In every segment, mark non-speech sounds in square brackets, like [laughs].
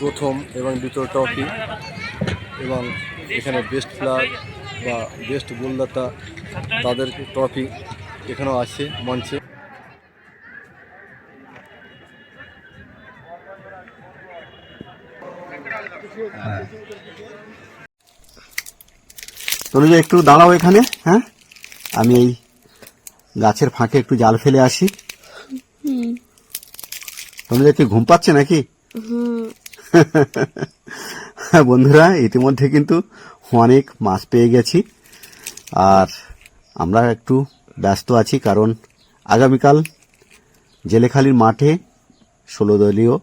প্রথম এবং দ্বিতীয় ট্রফি এবং এখানে বেস্ট প্লেয়ার বা বেস্ট গোলদাতা তাদের ট্রফি এখানেও আছে মঞ্চে। যে একটু দাঁড়াও এখানে হ্যাঁ? আমি এই গাছের ফাঁকে একটু জাল ফেলে আসি। তোমাদের কি ঘুম পাচ্ছে নাকি? [laughs] বন্ধুরা ইতিমধ্যে কিন্তু অনেক মাছ পেয়ে গেছি। আর আমরা একটু ব্যস্ত আছি কারণ আগামীকাল জেলেখালির মাঠে ষোলো দলীয়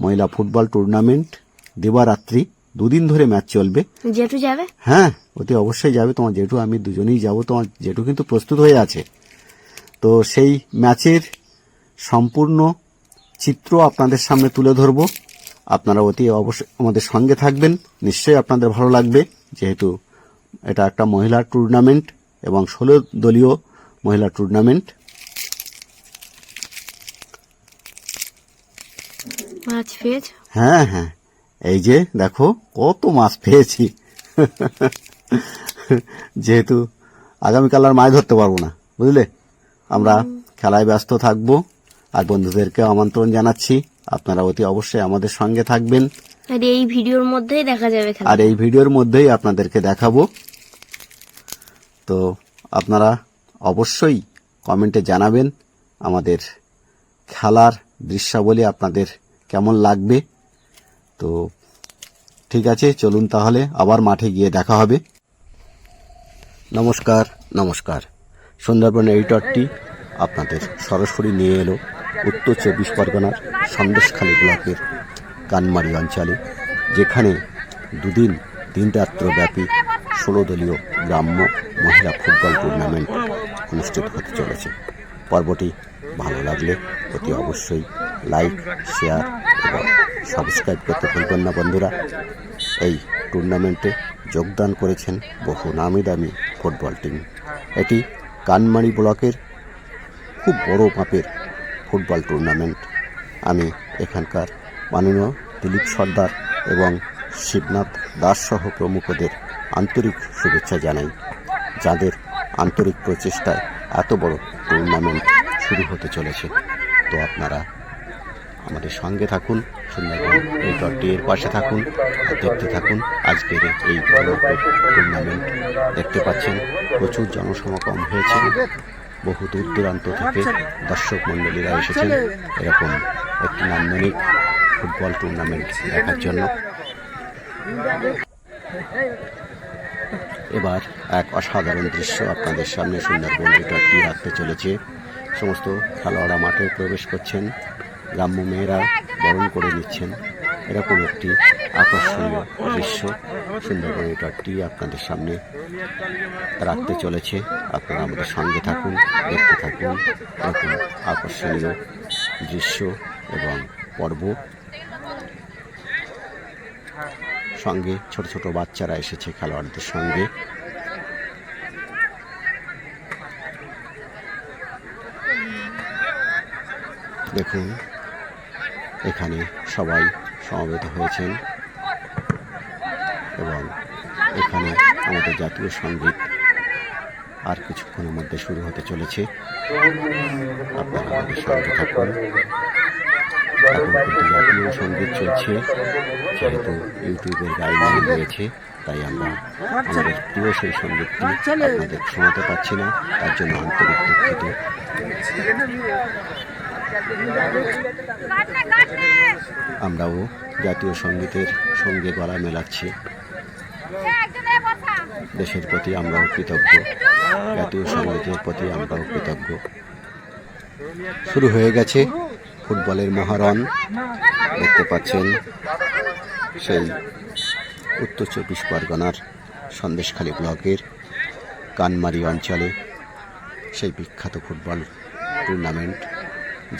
মহিলা ফুটবল টুর্নামেন্ট দিবারাত্রি। দুদিন ধরে ম্যাচ চলবে। জেঠু যাবে? হ্যাঁ অতি অবশ্যই যাবে। তোমার জেঠু আমি দুজনেই যাব। তোমার জেঠু কিন্তু প্রস্তুত হয়ে আছে। তো সেই ম্যাচের সম্পূর্ণ চিত্র আপনাদের সামনে তুলে ধরব। আপনারা অতি অবশ্যই আমাদের সঙ্গে থাকবেন। নিশ্চয়ই আপনাদের ভালো লাগবে। যেহেতু এটা একটা মহিলা টুর্নামেন্ট এবং ষোলো দলীয় মহিলা টুর্নামেন্ট মাছ পেয়েছ? হ্যাঁ হ্যাঁ। এই যে দেখো কত মাছ পেয়েছি। যেহেতু আগামীকাল আর মাছ ধরতে পারব না বুঝলে? আমরা খেলায় ব্যস্ত থাকব। আর বন্ধুদেরকে আমন্ত্রণ জানাচ্ছি। আপনারা অতি অবশ্যই আমাদের সঙ্গে থাকবেন। আর এই ভিডিওর মধ্যেই দেখা যাবে আর এই ভিডিওর মধ্যেই আপনাদেরকে দেখাবো। তো আপনারা অবশ্যই কমেন্টে জানাবেন আমাদের খেলার দৃশ্যাবলী আপনাদের কেমন লাগবে। তো ঠিক আছে চলুন তাহলে আবার মাঠে গিয়ে দেখা হবে। নমস্কার নমস্কার। সুন্দরবন এডিটরটি আপনাদের সরাসরি নিয়ে এলো। উত্তর চব্বিশ পরগনার সন্দেশখালী ব্লকের কানমারি অঞ্চলে, যেখানে দুদিন দিন রাত্রব্যাপী ষোলো দলীয় গ্রাম্য মহিলা ফুটবল টুর্নামেন্ট অনুষ্ঠিত হতে চলেছে। পর্বটি ভালো লাগলে অতি অবশ্যই লাইক, শেয়ার এবং সাবস্ক্রাইব করতে ভুলবেন না বন্ধুরা। এই টুর্নামেন্টে যোগদান করেছেন বহু নামি দামি ফুটবল টিম। এটি কানমারি ব্লকের খুব বড় মাপের ফুটবল টুর্নামেন্ট। আমি এখানকার মাননীয় দিলীপ সর্দার এবং শিবনাথ দাস সহ প্রমুখদের আন্তরিক শুভেচ্ছা জানাই, যাদের আন্তরিক প্রচেষ্টায় এত বড় টুর্নামেন্ট শুরু হতে চলেছে। তো আপনারা আমাদের সঙ্গে থাকুন, সুন্দরবন এই এর পাশে থাকুন, দেখতে থাকুন। আজকের এই টুর্নামেন্ট দেখতে পাচ্ছেন, প্রচুর জনসমাগম হয়েছে। বহু দূর দূরান্ত থেকে দর্শক মণ্ডলীরা এসেছেন এরকম একটি নান্দনিক ফুটবল টুর্নামেন্ট দেখার জন্য। এবার এক অসাধারণ দৃশ্য আপনাদের সামনে সুন্দরবন এটাটি রাখতে চলেছে। সমস্ত খেলোয়াড়রা মাঠে প্রবেশ করছেন। গ্রাম্য মেয়েরা বরণ করে নিচ্ছেন। এরকম একটি আকর্ষণীয় দৃশ্য। সুন্দরবন এটাটি আপনাদের সামনে রাখতে চলেছে। আপনারা আমাদের সঙ্গে থাকুন, দেখতে থাকুন। এরকম আকর্ষণীয় দৃশ্য এবং পর্ব। সঙ্গে ছোট ছোট বাচ্চারা এসেছে খেলোয়াড়দের সঙ্গে। দেখুন, এখানে সবাই সমবেত হয়েছেন এবং এখানে আমাদের জাতীয় সংগীত আর কিছুক্ষণের মধ্যে শুরু হতে চলেছে। আপনারা আমাদের সঙ্গে থাকুন। এখন কিন্তু জাতীয় সংগীত চলছে। যেহেতু ইউটিউবের গাইডলাইন রয়েছে, তাই আমরা আমাদের প্রিয় সেই সঙ্গীতটি আপনাদের শোনাতে পারছি না। তার জন্য আন্তরিক দুঃখিত। আমরাও জাতীয় সঙ্গীতের সঙ্গে গলা মেলাচ্ছি। দেশের প্রতি আমরাও কৃতজ্ঞ। জাতীয় সঙ্গীতের প্রতি আমরাও কৃতজ্ঞ। শুরু হয়ে গেছে ফুটবলের মহারণ। দেখতে পাচ্ছেন সেই উত্তর চব্বিশ পরগনার সন্দেশখালী ব্লকের কানমারি অঞ্চলে সেই বিখ্যাত ফুটবল টুর্নামেন্ট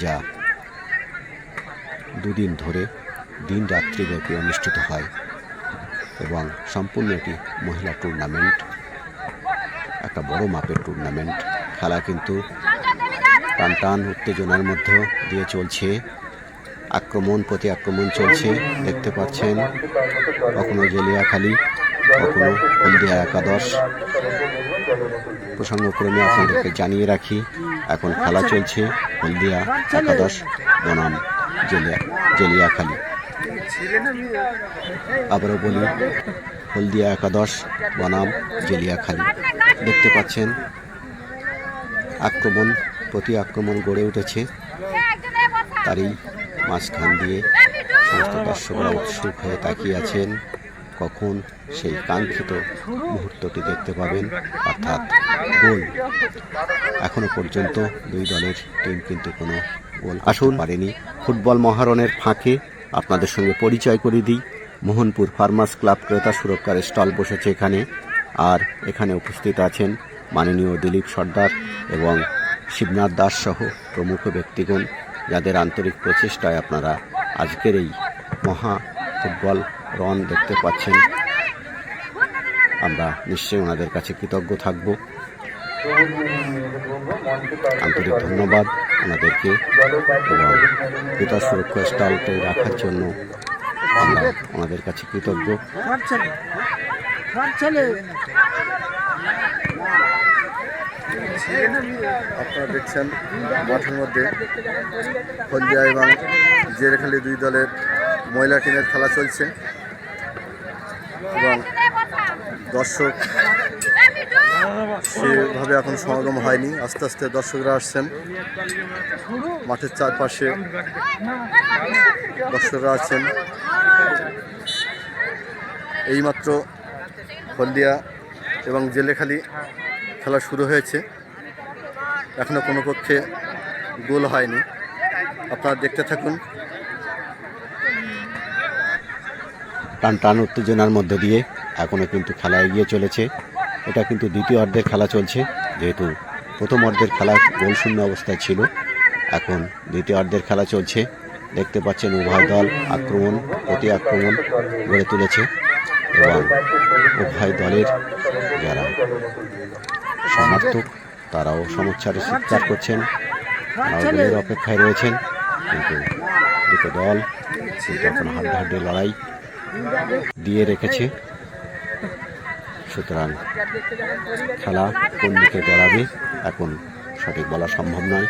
যা দুদিন ধরে দিন রাত্রিব্যাপী অনুষ্ঠিত হয় এবং সম্পূর্ণ একটি মহিলা টুর্নামেন্ট একটা বড় মাপের টুর্নামেন্ট খেলা কিন্তু টান টান উত্তেজনার মধ্য দিয়ে চলছে। আক্রমণ প্রতি আক্রমণ চলছে, দেখতে পাচ্ছেন কখনো জেলিয়াখালী, কখনো হলদিয়া একাদশ। প্রসঙ্গক্রমে আপনাদেরকে জানিয়ে রাখি, এখন খেলা চলছে হলদিয়া একাদশ বনাম। জেলিয়া আবারও বলি, হলদিয়া একাদশ, বনাম, জেলিয়াখালী। দেখতে পাচ্ছেন, আক্রমণ, প্রতি আক্রমণ গড়ে উঠেছে। তারই মাঝখান দিয়ে সমস্ত দর্শকরা উৎসুক হয়ে তাকিয়ে আছেন। কখন সেই কাঙ্ক্ষিত মুহূর্তটি দেখতে পাবেন, অর্থাৎ গোল। এখনও পর্যন্ত দুই দলের টিম কিন্তু কোনো আসুন। পারেনি। ফুটবল মহারণের ফাঁকে আপনাদের সঙ্গে পরিচয় করে দিই। মোহনপুর ফার্মার্স ক্লাব ক্রেতা সুরক্ষার স্টল বসেছে এখানে। আর এখানে উপস্থিত আছেন মাননীয় দিলীপ সর্দার এবং শিবনাথ দাস সহ প্রমুখ ব্যক্তিগণ যাদের আন্তরিক প্রচেষ্টায় আপনারা আজকের এই মহা ফুটবল রন দেখতে পাচ্ছেন। আমরা নিশ্চয়ই ওনাদের কাছে কৃতজ্ঞ থাকব। আন্তরিক ধন্যবাদ ওনাদেরকে এবং ক্রেতা সুরক্ষা স্টলতে রাখার জন্য আমরা ওনাদের কাছে কৃতজ্ঞ। আপনারা দেখছেন মাঠের মধ্যে হলদিয়া এবং জেরেখালি দুই দলের মহিলা টিমের খেলা চলছে। এবং দর্শক সেভাবে এখন সমাগম হয়নি। আস্তে আস্তে দর্শকরা আসছেন। মাঠের চারপাশে দর্শকরা আছেন এইমাত্র হলদিয়া এবং জেলেখালি খেলা শুরু হয়েছে। এখনও কোনো পক্ষে গোল হয়নি। আপনারা দেখতে থাকুন। টান টান উত্তেজনার মধ্যে দিয়ে এখনও কিন্তু খেলা এগিয়ে চলেছে। এটা কিন্তু দ্বিতীয় অর্ধের খেলা চলছে, যেহেতু প্রথম অর্ধের খেলা গোল শূন্য অবস্থায় ছিল। এখন দ্বিতীয় অর্ধের খেলা চলছে। দেখতে পাচ্ছেন উভয় দল আক্রমণ, প্রতি আক্রমণ গড়ে তুলেছে এবং উভয় দলের যারা সমর্থক, তারাও সমস্যার স্বীকার করছেন। অপেক্ষায় রয়েছেন। কিন্তু দুটো দল এখন হাড্ডাহাড্ডি লড়াই দিয়ে রেখেছে। সুতরাং খেলা কোন দিকে গড়াবে এখন সঠিক বলা সম্ভব নয়।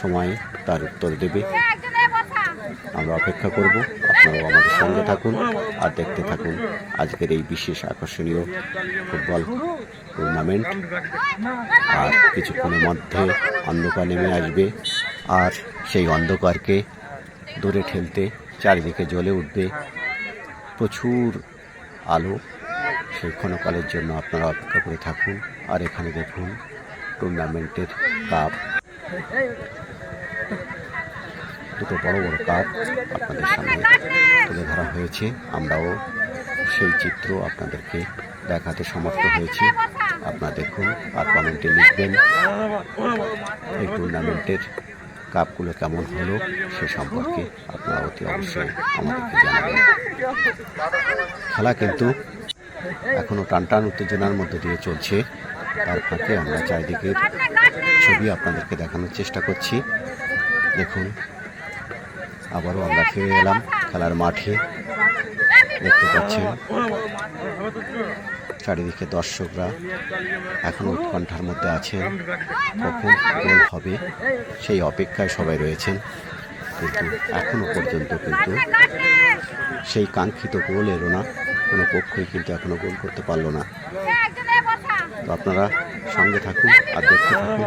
সময় তার উত্তর দেবে। আমরা অপেক্ষা করব। আপনারাও আমাদের সঙ্গে থাকুন আর দেখতে থাকুন আজকের এই বিশেষ আকর্ষণীয় ফুটবল টুর্নামেন্ট। আর কিছুক্ষণের মধ্যে অন্ধকার নেমে আসবে আর সেই অন্ধকারকে দূরে ঠেলতে চারিদিকে জ্বলে উঠবে প্রচুর আলো। সেই ক্ষণকালের জন্য আপনারা অপেক্ষা করে থাকুন। আর এখানে দেখুন টুর্নামেন্টের কাপ দুটো বড় বড় কাপ আপনাদের সামনে তুলে ধরা হয়েছে। আমরাও সেই চিত্র আপনাদেরকে দেখাতে সমর্থ হয়েছি। আপনারা দেখুন আর কমেন্টে লিখবেন, এই টুর্নামেন্টের কাপগুলো কেমন হলো সে সম্পর্কে আপনারা অতি অবশ্যই আমাদেরকে জানাবেন। খেলা কিন্তু এখনও টান টান উত্তেজনার মধ্যে দিয়ে চলছে। তার ফাঁকে আমরা চারিদিকের ছবি আপনাদেরকে দেখানোর চেষ্টা করছি। দেখুন, আবারও আমরা ফিরে এলাম খেলার মাঠে। দেখতে পাচ্ছেন, চারিদিকে দর্শকরা এখনও উৎকণ্ঠার মধ্যে আছেন। কখন গোল হবে সেই অপেক্ষায় সবাই রয়েছেন। কিন্তু এখনও পর্যন্ত কিন্তু সেই কাঙ্ক্ষিত গোল এলো না। কোনো পক্ষই কিন্তু এখনও গোল করতে পারল না। তো আপনারা সঙ্গে থাকুন আর দেখতে থাকুন।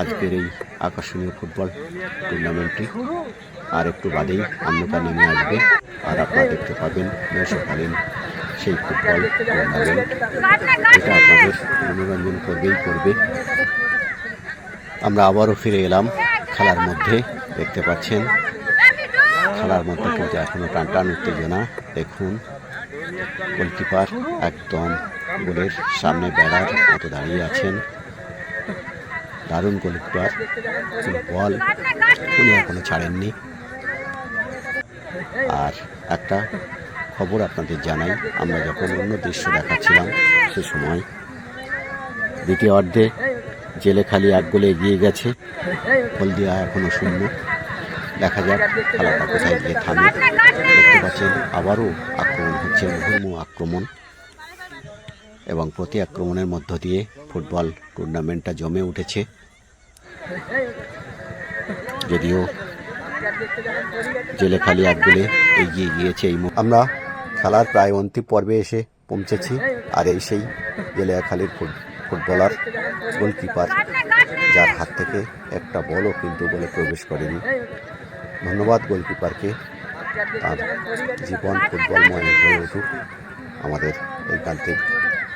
আজকের এই আকর্ষণীয় ফুটবল টুর্নামেন্টটি আর একটু বাদেই অন্ধকার নেমে আসবে। আর আপনারা দেখতে পাবেন মৌসুমকালীন সেই ফুটবল টুর্নামেন্ট এটা আপনাদের মনোরঞ্জন করবেই করবে। আমরা আবারও ফিরে এলাম। খেলার মধ্যে দেখতে পাচ্ছেন। খেলার মধ্যে কিন্তু এখনও টান টান উত্তেজনা। দেখুন। গোলকিপার একদম গোলের সামনে বেড়ার মতো দাঁড়িয়ে আছেন। দারুণ গোলকিপার বল উনি এখনও ছাড়েননি। আর একটা খবর আপনাদের জানাই, আমরা যখন অন্য দৃশ্য দেখাচ্ছিলাম সে সময় দ্বিতীয় অর্ধে জেলে খালি এক গোলে এগিয়ে গেছে, হলদিয়া এখনও শূন্য। দেখা যাক খেলাটা কোথায় গিয়ে থামে। দেখতে পাচ্ছেন আবারও হচ্ছে মুহুর্মুহ আক্রমণ এবং প্রতি আক্রমণের মধ্য দিয়ে ফুটবল টুর্নামেন্টটা জমে উঠেছে। যদিও জেলেখালি এক গোলে এগিয়ে গিয়েছে এই আমরা খেলার প্রায় অন্তিম পর্বে এসে পৌঁছেছি, আর এই সেই জেলেখালির ফুট- ফুটবলার গোলকিপার, যার হাত থেকে একটা বলও কিন্তু বলে প্রবেশ করেনি। ধন্যবাদ গোলকিপারকে। তার জীবন ফুটবলময় হয়ে উঠুক। আমাদের এই এইকান্তিক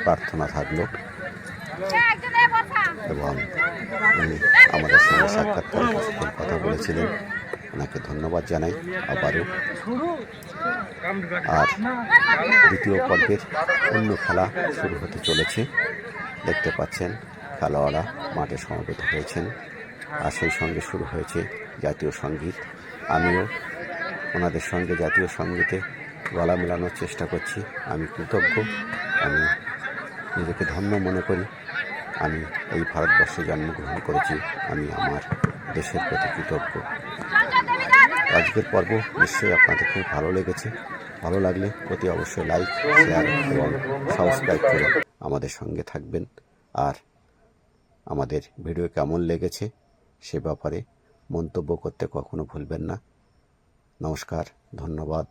প্রার্থনা থাকল। এবং উনি আমাদের সঙ্গে সাক্ষাৎকার কথা বলেছিলেন। ওনাকে ধন্যবাদ জানাই আবারও। আর দ্বিতীয় পর্বের অন্য খেলা শুরু হতে চলেছে। দেখতে পাচ্ছেন খেলোয়াড়রা মাঠে সমবেত হয়েছেন। আর সেই সঙ্গে শুরু হয়েছে জাতীয় সংগীত। আমিও ওনাদের সঙ্গে, জাতীয় সঙ্গীতে গলা মেলানোর চেষ্টা করছি। আমি কৃতজ্ঞ। আমি নিজেকে ধন্য মনে করি। আমি এই ভারতবর্ষে জন্মগ্রহণ করেছি। আমি আমার দেশের প্রতি কৃতজ্ঞ। আজকের পর্ব নিশ্চয়ই আপনাদের খুব ভালো লেগেছে। ভালো লাগলে অতি অবশ্যই লাইক, শেয়ার এবং সাবস্ক্রাইব করে আমাদের সঙ্গে থাকবেন। আর আমাদের ভিডিও কেমন লেগেছে সে ব্যাপারে মন্তব্য করতে কখনো ভুলবেন না। নমস্কার ধন্যবাদ